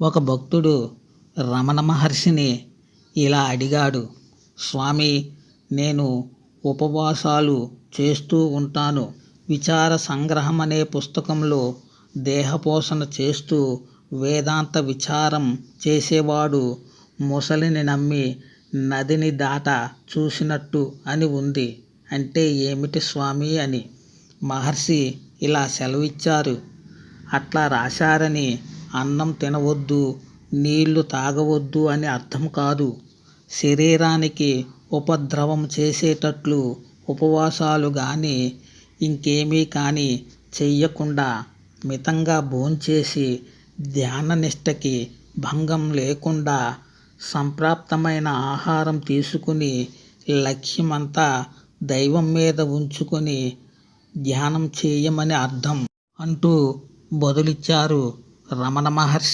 ఒక భక్తుడు రమణ మహర్షిని ఇలా అడిగాడు స్వామి నేను ఉపవాసాలు చేస్తూ ఉంటాను. విచార సంగ్రహం అనే పుస్తకంలో దేహపోషణ చేస్తూ వేదాంత విచారం చేసేవాడు ముసలిని నమ్మి నదిని దాట చూసినట్టు అని ఉంది. అంటే ఏమిటి స్వామి అని మహర్షి ఇలా సెలవిచ్చారు. అట్లా రాశారని అన్నం తినవద్దు నీళ్ళు తాగవద్దు అని అర్థం కాదు. శరీరానికి ఉపద్రవం చేసేటట్లు ఉపవాసాలు కానీ ఇంకేమీ కానీ చెయ్యకుండా మితంగా భోంచేసి ధ్యాన నిష్టకి భంగం లేకుండా సంప్రాప్తమైన ఆహారం తీసుకుని లక్ష్యమంతా దైవం మీద ఉంచుకొని ధ్యానం చేయమని అర్థం అంటూ బదులిచ్చారు రమణ మహర్షి